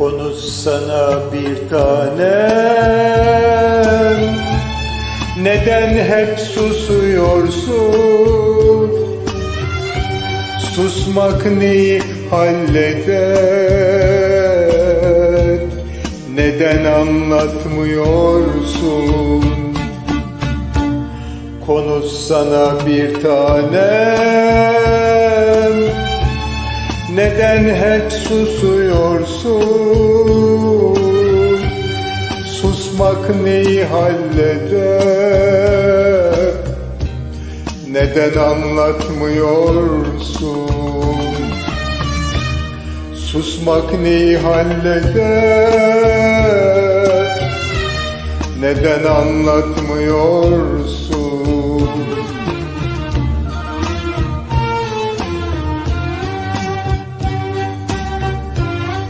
Konuşsana bir tanem Neden hep susuyorsun? Susmak neyi halleder? Neden anlatmıyorsun? Konuşsana bir tanem Neden hep susuyorsun Susmak neyi halleder. Neden anlatmıyorsun? Susmak neyi halleder? Neden anlatmıyorsun